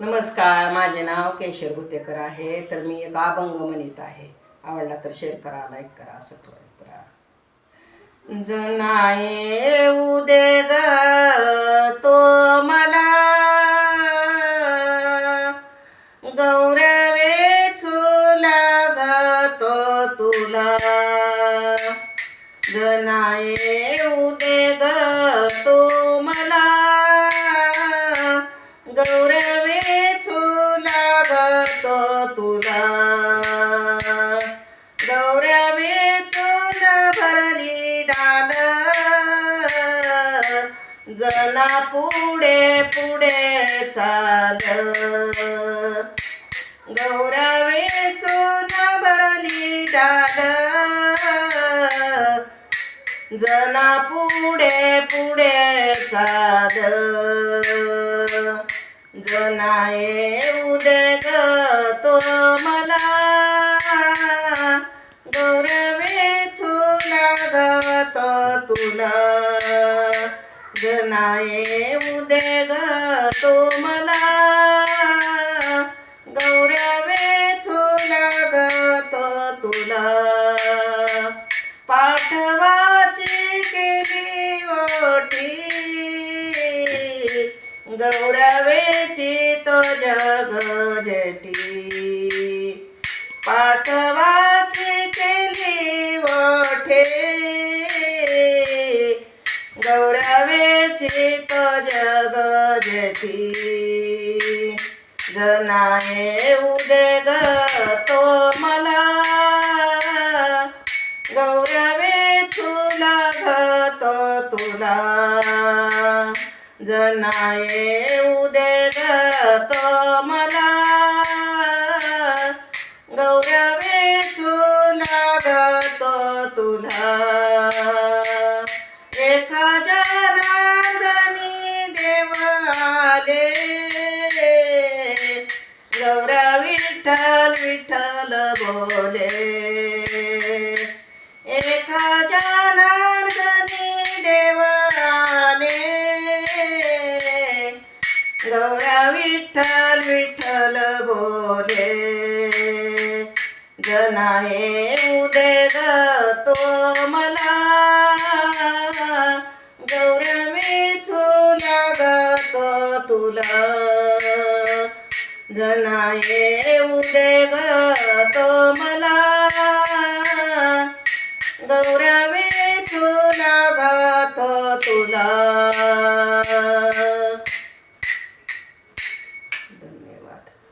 नमस्कार माझे नाव केशर भुतेकर आहे. तर मी एक अभंग म्हणत आहे. आवडला तर शेअर करा लाईक करा सबस्क्राईब करा. जनाये उदे ग तो मला. गौरवे तो तुला. जनाये उदे ग तो मला. गौरव तुला गौरवे चूल भरली डाल. जना पुढे पुढे चाल. गौरवे चूल भरली डाल. जना पुढे पुढे चाल. जनाये उदे ग तो तुला. जनाये उदे ग तो मला. गौड्यावे तो तुला. पाठवाची केली ओटी. गौरवेची तो जग जटी. पाठवाची तो जग जटी जनाये उदे ग तो मला गौरवे तुला घतो तुला. जनाये उदे ग तो गौरा विठ्ठल विठ्ठल बोले एका जनार्दनी देवाले गौरा विठ्ठल विठ्ठल बोले जनाये उदे जना येऊ दे ग तो मला. गौऱ्या तुला लागतो तुला.